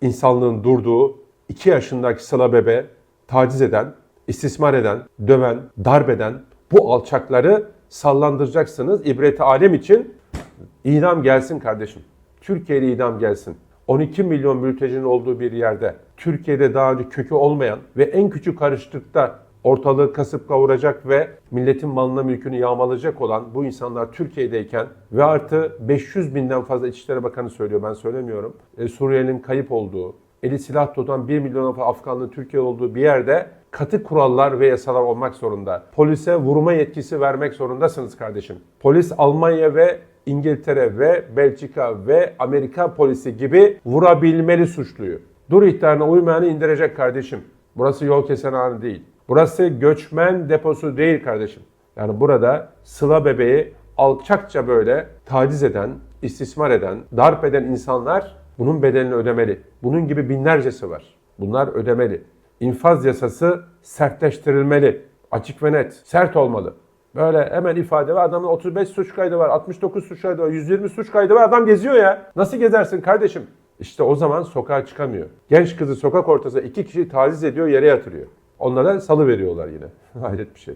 insanlığın durduğu 2 yaşındaki Sıla Bebe taciz eden, istismar eden, döven, darbeden bu alçakları sallandıracaksınız. İbreti alem için idam gelsin kardeşim. Türkiye'de idam gelsin. 12 milyon mültecinin olduğu bir yerde Türkiye'de daha önce kökü olmayan ve en küçük karışıklıkta ortalığı kasıp kavuracak ve milletin malına mülkünü yağmalayacak olan bu insanlar Türkiye'deyken ve artı 500 binden fazla İçişleri Bakanı söylüyor ben söylemiyorum. E, Suriye'nin kayıp olduğu, eli silah tutan 1 milyon Afganlı Türkiye olduğu bir yerde katı kurallar ve yasalar olmak zorunda. Polise vurma yetkisi vermek zorundasınız kardeşim. Polis Almanya ve İngiltere ve Belçika ve Amerika polisi gibi vurabilmeli suçluyu. Dur ihtarına uymayanı indirecek kardeşim. Burası yol kesen anı değil. Burası göçmen deposu değil kardeşim. Yani burada sıla bebeği alçakça böyle taciz eden, istismar eden, darp eden insanlar bunun bedelini ödemeli. Bunun gibi binlercesi var. Bunlar ödemeli. İnfaz yasası sertleştirilmeli. Açık ve net. Sert olmalı. Böyle hemen ifade var. Adamın 35 suç kaydı var, 69 suç kaydı var, 120 suç kaydı var. Adam geziyor ya. Nasıl gezersin kardeşim? İşte o zaman sokağa çıkamıyor. Genç kızı sokak ortasında iki kişi taciz ediyor, yere yatırıyor. Onlara salı veriyorlar yine. Hayret bir şey.